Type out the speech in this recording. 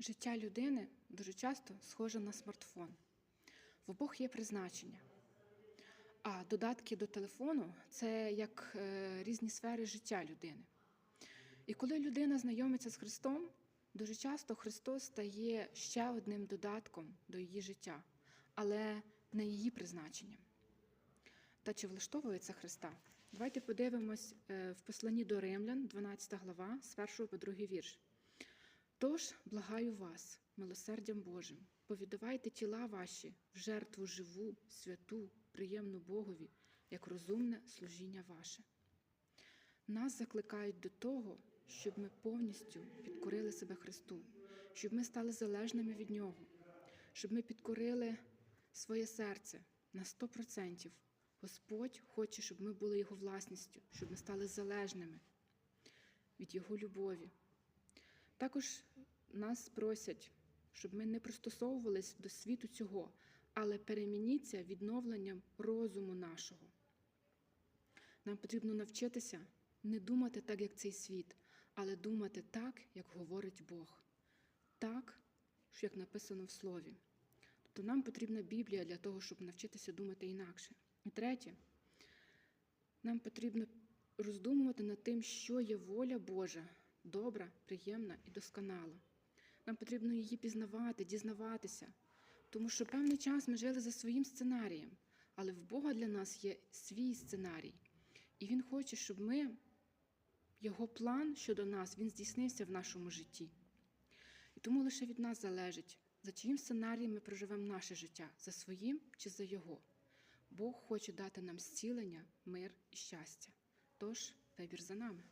Життя людини дуже часто схоже на смартфон. В обох є призначення. А додатки до телефону це як е, різні сфери життя людини. І коли людина знайомиться з Христом, дуже часто Христос стає ще одним додатком до її життя, але не її призначенням. Та чи влаштовує це Христа? Давайте подивимось е, в посланні до Римлян, 12 глава, з 1 по 2 вірш. Тож, благаю вас, милосердям Божим, повідавайте тіла ваші в жертву живу, святу, приємну Богові, як розумне служіння ваше. Нас закликають до того, щоб ми повністю підкорили себе Христу, щоб ми стали залежними від Нього, щоб ми підкорили своє серце на 100%. Господь хоче, щоб ми були Його власністю, щоб ми стали залежними від Його любові. Також нас просять, щоб ми не пристосовувались до світу цього, але перемініться відновленням розуму нашого. Нам потрібно навчитися не думати так, як цей світ, але думати так, як говорить Бог, так, як написано в Слові. Тобто нам потрібна Біблія для того, щоб навчитися думати інакше. І третє, нам потрібно роздумувати над тим, що є воля Божа, добра, приємна і досконала. Нам потрібно її пізнавати, дізнаватися, тому що певний час ми жили за своїм сценарієм, але в Бога для нас є свій сценарій. І Він хоче, щоб ми, його план щодо нас, він здійснився в нашому житті. І тому лише від нас залежить, за чиїм сценарієм ми проживемо наше життя, за своїм чи за його. Бог хоче дати нам зцілення, мир і щастя. Тож вибір за нами.